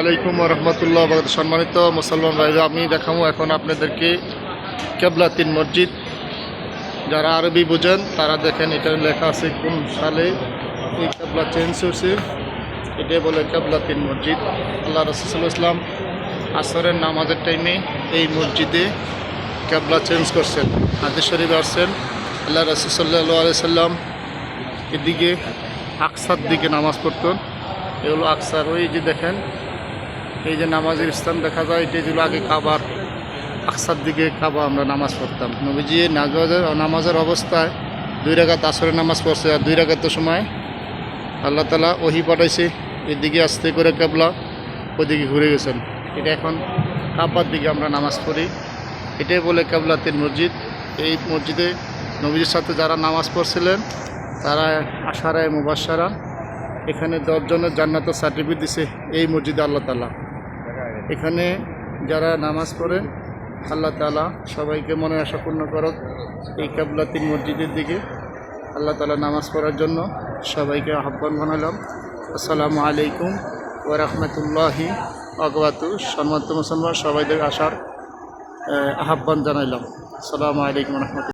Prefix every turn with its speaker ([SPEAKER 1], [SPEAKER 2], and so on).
[SPEAKER 1] আলাইকুম রহমতুল্লাহ সম্মানিত মুসলমান ভাইরা, আমি দেখাবো এখন আপনাদেরকে কেবলা তিন মসজিদ। যারা আরবি বোঝেন, তারা দেখেন এটা লেখা আছে কোন সালে। এই কেবলা চেঞ্জ হয়েছে এটাই বলে কেবলা তিন মসজিদ। আল্লাহ রসুল ইসলাম আসরের নামাজের টাইমে এই মসজিদে কেবলা চেঞ্জ করছেন। হাদিস শরীফ আসছেন। আল্লাহ রসুল সাল্লাহ সাল্লাম এদিকে আকসার দিকে নামাজ পড়তেন। এগুলো আকসার ওই যে দেখেন এই যে নামাজের স্থান দেখা যায় এটা ছিল আগে কাবার, আকসার দিকে কাবা আমরা নামাজ পড়তাম। নবীজি নামাজের নামাজের অবস্থায় দুই রাগাত আসরের নামাজ পড়ছে, আর দুই রাগাতের সময় আল্লাহ তালা ওহি পাঠাইছে, এদিকে আস্তে করে কেবলা, ওদিকে ঘুরে গেছেন। এটা এখন কাবার দিকে আমরা নামাজ পড়ি। এটাই বলে কেবলা তিন মসজিদ। এই মসজিদে নবীজির সাথে যারা নামাজ পড়ছিলেন, তারা আশারায় মুবাসারা এখানে দশজনের জান্নাতের সার্টিফিকেট দিছে, এই মসজিদে আল্লাহ তালা এখানে যারা নামাজ পড়ে আল্লাহ তালা সবাইকে মনে আশা পূর্ণ করক এই কাবলা তিন মসজিদের দিকে। আল্লাহ তালা নামাজ পড়ার জন্য সবাইকে আহ্বান বানালাম আসসালামু আলাইকুম ও রহমতুল্লাহি অগবাতু সম্মানিত মুসলমান, সবাইদের আসার আহ্বান জানাইলাম। আসসালামু আলাইকুম রহমতুল্লাহ।